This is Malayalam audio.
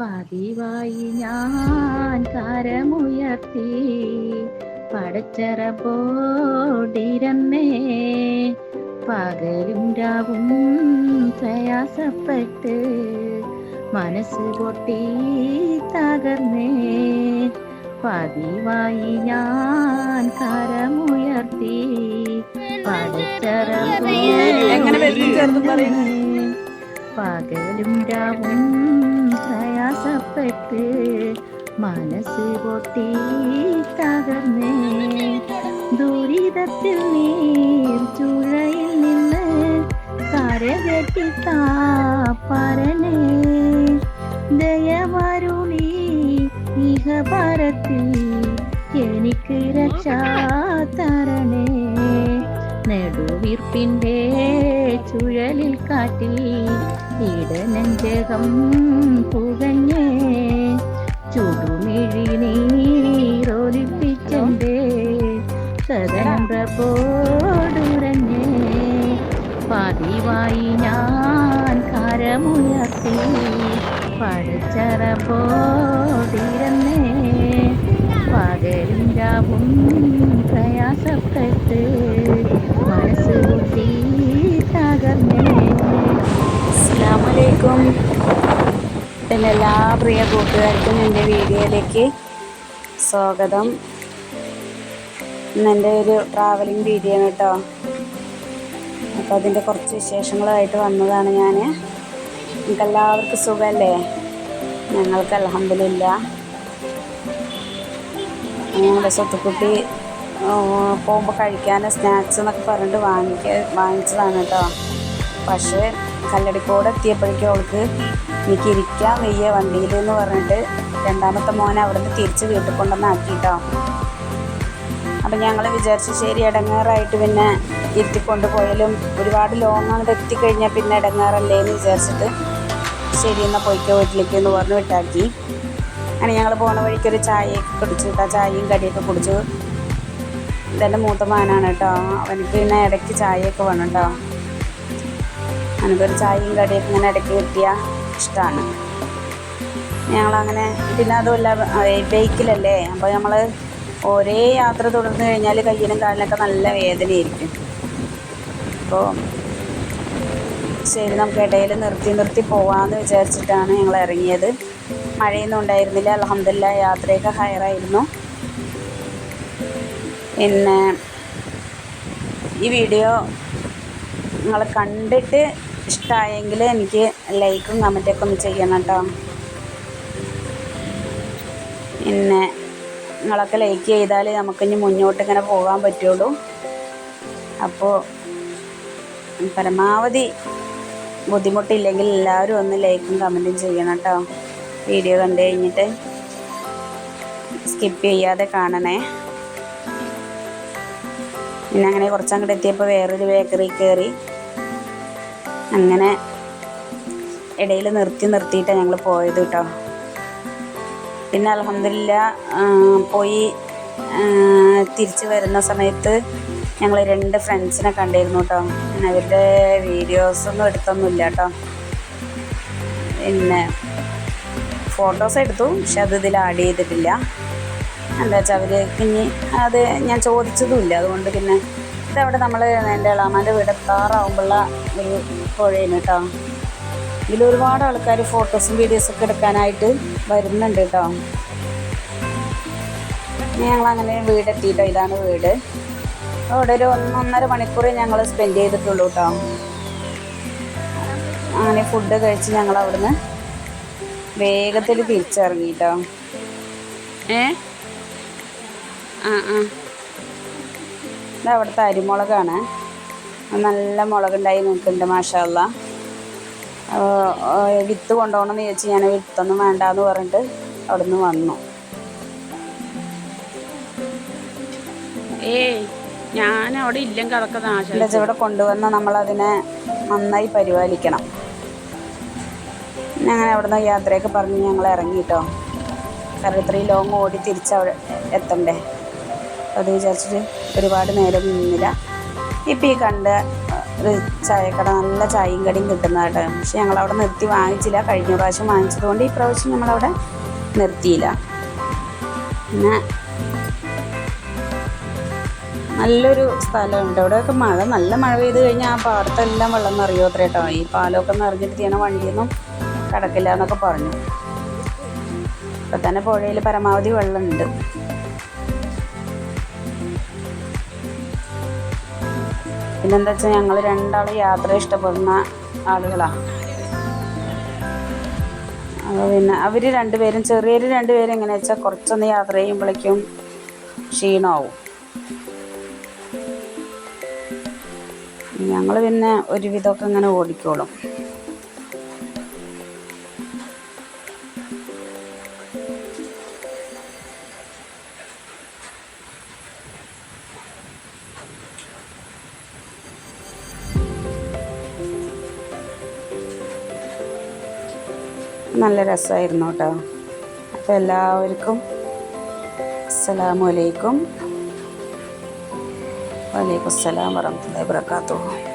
പതിവായി ഞാൻ കരമുയർത്തി. പടച്ചറ പോടിരന്നേ പകലും രാവും പ്രയാസപ്പെട്ട് മനസ്സ് പൊട്ടി തകർന്നേ. പതിവായി ഞാൻ കരമുയർത്തി. പടച്ചറ എങ്ങനെ വരുന്നു? ചേർന്ന് പറയും? പകലും രാവും പ്രയാസപ്പെട്ട് മനസ്സ് പൊട്ടി തകർന്നേ ദുരിതത്തിൽ നീർ ചുഴയിൽ നിന്ന് കരകെട്ടി താപ്പരനേ ദയവരുളി ഇഹപരത്തിൽ എനിക്ക് രക്ഷാ തരണേ. ചുഴലിൽ ചുഴലിൽ കാറ്റിൽ ഇടനെഞ്ചകം പുകഞ്ഞേ ചുടുമിഴി നീരൊലിപ്പിച്ചെന്റെ സദനം പ്രപോടുരഞ്ഞേ പതിവായി ഞാൻ കരമുയർത്തി പഠിച്ചറ പോടിരന്നേ പകരിഞ്ചാവും പ്രയാസപ്പെട്ട് അസ്സാമലൈക്കും പിന്നെ എല്ലാ പ്രിയ കൂട്ടുകാർക്കും എന്റെ വീഡിയോയിലേക്ക് സ്വാഗതം. ഇന്ന് എന്റെ ഒരു ട്രാവലിംഗ് വീഡിയോ ആണ് കേട്ടോ. അപ്പോൾ അതിന്റെ കുറച്ച് വിശേഷങ്ങളുമായിട്ട് വന്നതാണ് ഞാൻ. നിങ്ങൾക്ക് എല്ലാവർക്കും സുഖമല്ലേ? ഞങ്ങൾക്ക് അലഹമില്ല ഞങ്ങളുടെ സ്വത്തുക്കുട്ടി പോകുമ്പോൾ കഴിക്കാൻ സ്നാക്സ് എന്നൊക്കെ പറഞ്ഞിട്ട് വാങ്ങിക്ക വാങ്ങിച്ചതാണ് കേട്ടോ. പക്ഷേ കല്ലടിക്കോട് എത്തിയപ്പോഴേക്കും അവൾക്ക് എനിക്ക് ഇരിക്കാൻ വയ്യ വണ്ടിയിൽ എന്ന് പറഞ്ഞിട്ട് രണ്ടാമത്തെ മോനെ അവിടുന്ന് തിരിച്ച് വീട്ടിൽ കൊണ്ടുവന്ന് ആക്കിട്ടോ അപ്പം ഞങ്ങൾ വിചാരിച്ചു ശരി ഇടങ്ങാറായിട്ട് പിന്നെ ഇരുത്തിക്കൊണ്ട് പോയാലും ഒരുപാട് ലോങ് അങ്ങോട്ട് എത്തിക്കഴിഞ്ഞാൽ പിന്നെ ഇടങ്ങാറല്ലേ എന്ന് വിചാരിച്ചിട്ട് ശരി എന്നാൽ പോയിക്കോ വീട്ടിലേക്ക് എന്ന് പറഞ്ഞ് വിട്ടാക്കി. അങ്ങനെ ഞങ്ങൾ പോണ വഴിക്ക് ഒരു ചായയൊക്കെ കുടിച്ചു കേട്ടോ ചായയും കടിയൊക്കെ കുടിച്ചു. ഇതെന്റെ മൂത്ത മാനാണ് കേട്ടോ. അവനക്ക് പിന്നെ ഇടയ്ക്ക് ചായയൊക്കെ വേണം കേട്ടോ എനിക്കൊരു ചായയും കടിയും ഇങ്ങനെ ഇടയ്ക്ക് കിട്ടിയാൽ ഇഷ്ടമാണ് ഞങ്ങളങ്ങനെ പിന്നെ അതുമല്ല ബൈക്കിലല്ലേ? അപ്പോൾ നമ്മൾ ഒരേ യാത്ര തുടർന്ന് കഴിഞ്ഞാൽ കയ്യിനും കാലിനൊക്കെ നല്ല വേദനയായിരിക്കും. അപ്പോൾ ശരി നമുക്ക് ഇടയിൽ നിർത്തി നിർത്തി പോവാമെന്ന് വിചാരിച്ചിട്ടാണ് ഞങ്ങൾ ഇറങ്ങിയത്. മഴയൊന്നും ഉണ്ടായിരുന്നില്ല. അലഹമില്ല യാത്രയൊക്കെ ഹയറായിരുന്നു. പിന്നെ ഈ വീഡിയോ നിങ്ങൾ കണ്ടിട്ട് ഇഷ്ടമായെങ്കിൽ എനിക്ക് ലൈക്കും കമന്റൊക്കെ ഒന്ന് ചെയ്യണം കേട്ടോ. പിന്നെ നിങ്ങളൊക്കെ ലൈക്ക് ചെയ്താൽ നമുക്കിനി മുന്നോട്ട് ഇങ്ങനെ പോകാൻ പറ്റുള്ളൂ. അപ്പോൾ പരമാവധി ബുദ്ധിമുട്ടില്ലെങ്കിൽ എല്ലാവരും ഒന്ന് ലൈക്കും കമന്റും ചെയ്യണം കേട്ടോ. വീഡിയോ കണ്ടു കഴിഞ്ഞിട്ട് സ്കിപ്പ് ചെയ്യാതെ കാണണേ. പിന്നെ അങ്ങനെ കുറച്ചങ്ങോട്ട് എത്തിയപ്പോൾ വേറൊരു ബേക്കറി കയറി അങ്ങനെ ഇടയിൽ നിർത്തി നിർത്തിയിട്ടാണ് ഞങ്ങൾ പോയത് കേട്ടോ. പിന്നെ അലഹമില്ല പോയി തിരിച്ചു വരുന്ന സമയത്ത് ഞങ്ങൾ രണ്ട് ഫ്രണ്ട്സിനെ കണ്ടിരുന്നു കേട്ടോ. അവരുടെ വീഡിയോസൊന്നും എടുത്തൊന്നുമില്ല കേട്ടോ. പിന്നെ ഫോട്ടോസ് എടുത്തു പക്ഷെ അത് ഇതിൽ ആഡ് ചെയ്തിട്ടില്ല. എന്താ വെച്ചാൽ അവർ ഇനി അത് ഞാൻ ചോദിച്ചതുമില്ല. അതുകൊണ്ട് പിന്നെ ഇതവിടെ നമ്മൾ എന്റെ ഇളാമാന്റെ വീട് താറാവുമ്പോഴുള്ള ഒരു പുഴയാണ് കേട്ടോ. ഇതിൽ ഒരുപാട് ആൾക്കാർ ഫോട്ടോസും വീഡിയോസൊക്കെ എടുക്കാനായിട്ട് വരുന്നുണ്ട് കേട്ടോ. ഞങ്ങളങ്ങനെ വീടെത്തിയിട്ടോ ഇതാണ് വീട്. അവിടെ ഒരു ഒന്നൊന്നര മണിക്കൂർ ഞങ്ങൾ സ്പെൻഡ് ചെയ്തിട്ടുള്ളൂ കേട്ടോ. അങ്ങനെ ഫുഡ് കഴിച്ച് ഞങ്ങൾ അവിടുന്ന് വേഗത്തിൽ തിരിച്ചിറങ്ങി കേട്ടോ. ഏ? ആ ആ. ഇത് അവിടുത്തെ അരിമുളകാണ്. നല്ല മുളകുണ്ടായി നിൽക്കുന്നുണ്ട് മാഷാല്ല വിത്ത് കൊണ്ടുപോകണമെന്ന് ചോദിച്ചു ഞാൻ വിത്തൊന്നും വേണ്ടെന്ന് പറഞ്ഞിട്ട് അവിടുന്ന് വന്നു. ഏയ് ഞാൻ അവിടെ ഇല്ലെങ്കിൽ അതൊക്കെ നാശം ഇവിടെ കൊണ്ടുവന്ന് നമ്മളതിനെ നന്നായി പരിപാലിക്കണം. ഞങ്ങൾ അവിടുന്ന് യാത്രയൊക്കെ പറഞ്ഞ് ഞങ്ങൾ ഇറങ്ങിട്ടോ. കാരണം ഇത്രയും ലോങ് ഓടി തിരിച്ച് അവിടെ എത്തണ്ടേ? അത് വിചാരിച്ചിട്ട് ഒരുപാട് നേരം നിന്നില്ല. ഇപ്പം ഈ കണ്ട ഒരു ചായക്കട നല്ല ചായയും കടിയും കിട്ടുന്നതായിട്ട് പക്ഷെ ഞങ്ങളവിടെ നിർത്തി വാങ്ങിച്ചില്ല. കഴിഞ്ഞ പ്രാവശ്യം വാങ്ങിച്ചതുകൊണ്ട് ഈ പ്രാവശ്യം നമ്മളവിടെ നിർത്തിയില്ല. പിന്നെ നല്ലൊരു സ്ഥലമുണ്ട്. അവിടെയൊക്കെ മഴ നല്ല മഴ പെയ്ത് കഴിഞ്ഞാൽ ആ പാടത്തെല്ലാം വെള്ളം നിറയോ അത്ര കേട്ടോ. ഈ പാലമൊക്കെ നിറഞ്ഞിട്ട് ചെയ്യണ വണ്ടിയൊന്നും കിടക്കില്ല എന്നൊക്കെ പറഞ്ഞു. ഇപ്പം തന്നെ പുഴയിൽ പരമാവധി വെള്ളമുണ്ട്. പിന്നെന്താ വെച്ചാൽ ഞങ്ങൾ രണ്ടാൾ യാത്ര ഇഷ്ടപ്പെടുന്ന ആളുകളാണ് അപ്പോൾ പിന്നെ അവർ രണ്ടുപേരും ചെറിയൊരു രണ്ടുപേരും എങ്ങനെ വെച്ചാൽ കുറച്ചൊന്ന് യാത്ര ചെയ്യുമ്പോഴേക്കും ക്ഷീണമാവും ഞങ്ങൾ പിന്നെ ഒരുവിധമൊക്കെ ഇങ്ങനെ ഓടിക്കോളും. നല്ല രസമായിരുന്നു കേട്ടോ. അപ്പോൾ എല്ലാവർക്കും അസ്സലാമലൈക്കും വലൈക്കും അസ്സലാം വറഹ്മത്തുള്ളാഹി വബറകാതുഹു.